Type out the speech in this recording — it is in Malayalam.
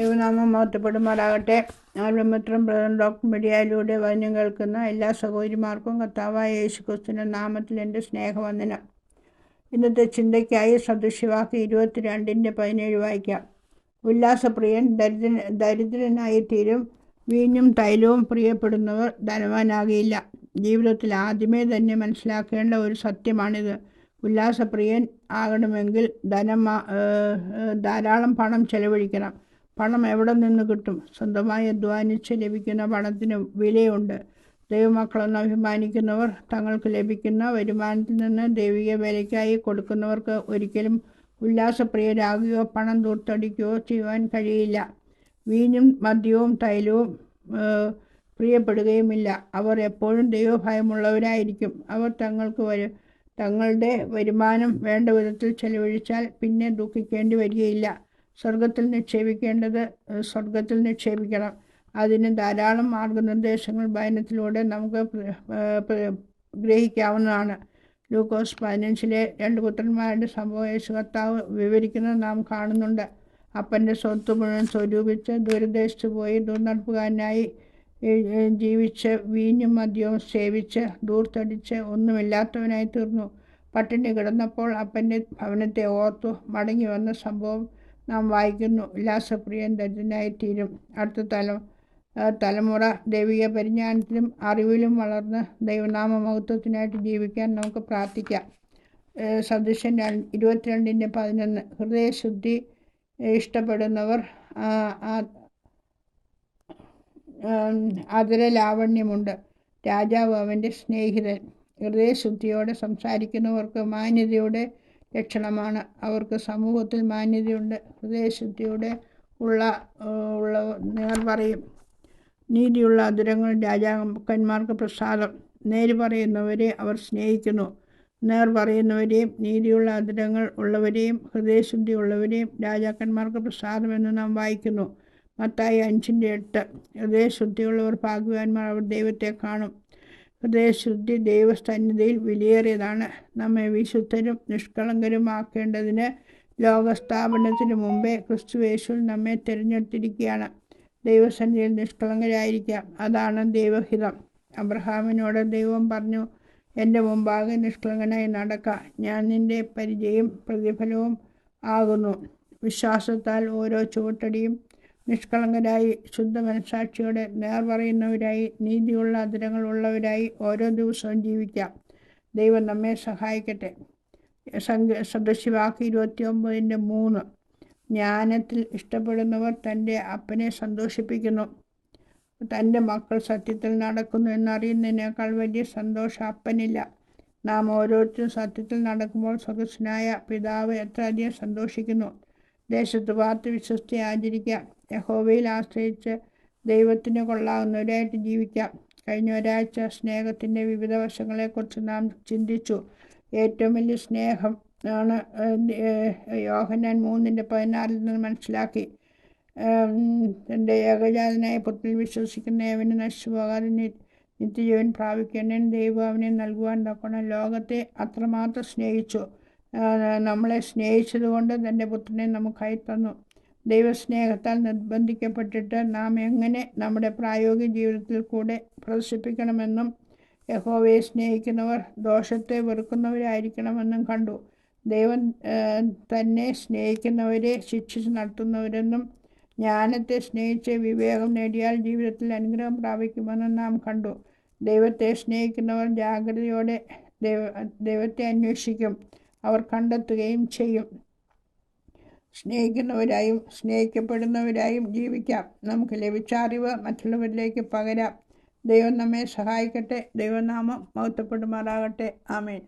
മഹത്വപ്പെടുമാറാകട്ടെ. ആൽബമിത്രം ബ്രദർ ഡോക്ടർ മീഡിയയിലൂടെ വചനം കേൾക്കുന്ന എല്ലാ സഹോദരിമാർക്കും കർത്താവായ യേശു ക്രിസ്തുവിന്റെ നാമത്തിൽ എന്റെ സ്നേഹവന്ദനം. ഇന്നത്തെ ചിന്തയ്ക്കായി സദൃശ്യവാക്ക് ഇരുപത്തിരണ്ടിന്റെ പതിനേഴ് വായിക്കാം. ഉല്ലാസപ്രിയൻ ദരിദ്ര ദരിദ്രനായി തീരും വീഞ്ഞും തൈലവും പ്രിയപ്പെടുന്നവർ ധനവാനാകില്ല. ജീവിതത്തിൽ ആദ്യമേ തന്നെ മനസ്സിലാക്കേണ്ട ഒരു സത്യമാണിത്. ഉല്ലാസപ്രിയൻ ആകണമെങ്കിൽ ധനം ധാരാളം പണം ചെലവഴിക്കണം. പണം എവിടെ നിന്ന് കിട്ടും? സ്വന്തമായി അധ്വാനിച്ച് ലഭിക്കുന്ന പണത്തിന് വിലയുണ്ട്. ദൈവമക്കളെന്ന് അഭിമാനിക്കുന്നവർ തങ്ങൾക്ക് ലഭിക്കുന്ന വരുമാനത്തിൽ നിന്ന് ദൈവിക വിലയ്ക്കായി കൊടുക്കുന്നവർക്ക് ഒരിക്കലും ഉല്ലാസപ്രിയരാകുകയോ പണം തൂർത്തടിക്കുകയോ ചെയ്യുവാൻ കഴിയില്ല. വീഞ്ഞും മദ്യവും തൈലവും പ്രിയപ്പെടുകയുമില്ല. അവർ എപ്പോഴും ദൈവഭയമുള്ളവരായിരിക്കും. അവർ തങ്ങൾക്ക് വരു തങ്ങളുടെ വരുമാനം വേണ്ട വിധത്തിൽ ചെലവഴിച്ചാൽ പിന്നെ ദുഃഖിക്കേണ്ടി വരികയില്ല. സ്വർഗത്തിൽ നിക്ഷേപിക്കേണ്ടത് സ്വർഗത്തിൽ നിക്ഷേപിക്കണം. അതിന് ധാരാളം മാർഗനിർദ്ദേശങ്ങൾ ഭയനത്തിലൂടെ നമുക്ക് ഗ്രഹിക്കാവുന്നതാണ്. ലൂക്കോസ് പതിനഞ്ചിലെ രണ്ട് പുത്രന്മാരുടെ സംഭവം യേശു കർത്താവ് വിവരിക്കുന്നത് നാം കാണുന്നുണ്ട്. അപ്പന്റെ സ്വത്ത് മുഴുവൻ സ്വരൂപിച്ച് ദൂരദേശത്ത് പോയി ദുർനടപ്പുകാരനായി ജീവിച്ച് വീഞ്ഞും മദ്യവും സേവിച്ച് ദൂർത്തടിച്ച് ഒന്നുമില്ലാത്തവനായി തീർന്നു. പട്ടിണി കിടന്നപ്പോൾ അപ്പന്റെ ഭവനത്തെ ഓർത്തു മടങ്ങി വന്ന സംഭവം നാം വായിക്കുന്നു. ഉല്ലാസപ്രിയൻ ദരിദ്രനായിത്തീരും അടുത്ത തല തലമുറ ദൈവിക പരിജ്ഞാനത്തിലും അറിവിലും വളർന്ന് ദൈവനാമ മഹത്വത്തിനായിട്ട് ജീവിക്കാൻ നമുക്ക് പ്രാർത്ഥിക്കാം. സദൃശൻ രണ്ട് ഇരുപത്തിരണ്ടിന്റെ പതിനൊന്ന്. ഹൃദയശുദ്ധി ഇഷ്ടപ്പെടുന്നവർ ആ- ലാവണ്യമുണ്ട് രാജാവ് അവന്റെ സ്നേഹിതൻ. ഹൃദയശുദ്ധിയോടെ സംസാരിക്കുന്നവർക്ക് മാന്യതയുടെ ലക്ഷണമാണ് അവർക്ക് സമൂഹത്തിൽ മാന്യതയുണ്ട്. ഹൃദയശുദ്ധിയുടെ ഉള്ള ഉള്ള നേർ പറയും നീതിയുള്ള അതുരങ്ങൾ രാജാക്കന്മാർക്ക് പ്രസാദം. നേര് പറയുന്നവരെ അവർ സ്നേഹിക്കുന്നു. നേർ പറയുന്നവരെയും നീതിയുള്ള അതിരങ്ങൾ ഉള്ളവരെയും ഹൃദയശുദ്ധി ഉള്ളവരെയും രാജാക്കന്മാർക്ക് പ്രസാദമെന്ന് നാം വായിക്കുന്നു. മത്തായി അഞ്ചിന്റെ എട്ട്. ഹൃദയശുദ്ധിയുള്ളവർ ഭാഗ്യവാന്മാർ അവർ ദൈവത്തെ കാണും. ഹൃദയശുദ്ധി ദൈവസന്നിധിയിൽ വിലയേറിയതാണ്. നമ്മെ വിശുദ്ധരും നിഷ്കളങ്കരുമാക്കേണ്ടതിന് ലോകസ്ഥാപനത്തിന് മുമ്പേ ക്രിസ്തുവേശുൽ നമ്മെ തിരഞ്ഞെടുത്തിരിക്കുകയാണ്. ദൈവസന്നിധിയിൽ നിഷ്കളങ്കരായിരിക്കാം. അതാണ് ദൈവഹിതം. അബ്രഹാമിനോട് ദൈവം പറഞ്ഞു എന്റെ മുമ്പാകെ നിഷ്കളങ്കനായി നടക്ക. ഞാൻ നിന്റെ പരിചയം പ്രതിഫലവും ആകുന്നു. വിശ്വാസത്താൽ ഓരോ ചുവട്ടടിയും നിഷ്കളങ്കരായി ശുദ്ധ മനസാക്ഷിയോടെ നേർ പറയുന്നവരായി നീതിയുള്ള അതിരങ്ങളുള്ളവരായി ഓരോ ദിവസവും ജീവിക്കാം. ദൈവം നമ്മെ സഹായിക്കട്ടെ. സദൃശ്യവാക്ക് ഇരുപത്തി ഒമ്പതിന്റെ മൂന്ന്. ജ്ഞാനത്തിൽ ഇഷ്ടപ്പെടുന്നവർ തന്റെ അപ്പനെ സന്തോഷിപ്പിക്കുന്നു. തന്റെ മക്കൾ സത്യത്തിൽ നടക്കുന്നു എന്നറിയുന്നതിനേക്കാൾ വലിയ സന്തോഷം അപ്പനില്ല. നാം ഓരോരുത്തരും സത്യത്തിൽ നടക്കുമ്പോൾ സദസ്യനായ പിതാവ് എത്രയധികം സന്തോഷിക്കുന്നു. ദേശത്ത് പാർത്ത് വിശ്വസ്തി ആചരിക്കാം യഹോവയിൽ ആശ്രയിച്ച് ദൈവത്തിന് കൊള്ളാവുന്നവരായിട്ട് ജീവിക്കാം. കഴിഞ്ഞ ഒരാഴ്ച സ്നേഹത്തിന്റെ വിവിധ വശങ്ങളെക്കുറിച്ച് നാം ചിന്തിച്ചു. ഏറ്റവും വലിയ സ്നേഹം ആണ് യോഹനാൻ മൂന്നിന്റെ പതിനാറിൽ നിന്ന് മനസ്സിലാക്കി. എന്റെ ഏകജാതനായ പുത്രൻ വിശ്വസിക്കുന്ന അവന് നശിച്ചു പോകാതെ നിത്യജീവൻ പ്രാപിക്കേണ്ടതിന് ദൈവം അവനെ നൽകുവാൻ തക്കണം ലോകത്തെ അത്രമാത്രം സ്നേഹിച്ചു. നമ്മളെ സ്നേഹിച്ചതുകൊണ്ട് തന്റെ പുത്രനെ നമുക്കായി തന്നു. ദൈവസ്നേഹത്താൽ നിർബന്ധിക്കപ്പെട്ടിട്ട് നാം എങ്ങനെ നമ്മുടെ പ്രായോഗിക ജീവിതത്തിൽ കൂടെ പ്രദർശിപ്പിക്കണമെന്നും യഹോവയെ സ്നേഹിക്കുന്നവർ ദോഷത്തെ വെറുക്കുന്നവരായിരിക്കണമെന്നും കണ്ടു. ദൈവം തന്നെ സ്നേഹിക്കുന്നവരെ ശിക്ഷിച്ച് നടത്തുന്നവരെന്നും ജ്ഞാനത്തെ സ്നേഹിച്ച് വിവേകം നേടിയാൽ ജീവിതത്തിൽ അനുഗ്രഹം പ്രാപിക്കുമെന്നും നാം കണ്ടു. ദൈവത്തെ സ്നേഹിക്കുന്നവർ ജാഗ്രതയോടെ ദൈവ ദൈവത്തെ അന്വേഷിക്കും. അവർ കണ്ടെത്തുകയും ചെയ്യും. സ്നേഹിക്കുന്നവരായും സ്നേഹിക്കപ്പെടുന്നവരായും ജീവിക്കാം. നമുക്ക് ലഭിച്ച അറിവ് മറ്റുള്ളവരിലേക്ക് പകരാം. ദൈവം നമ്മെ സഹായിക്കട്ടെ. ദൈവനാമം മഹത്വപ്പെടുമാറാകട്ടെ. ആമേൻ.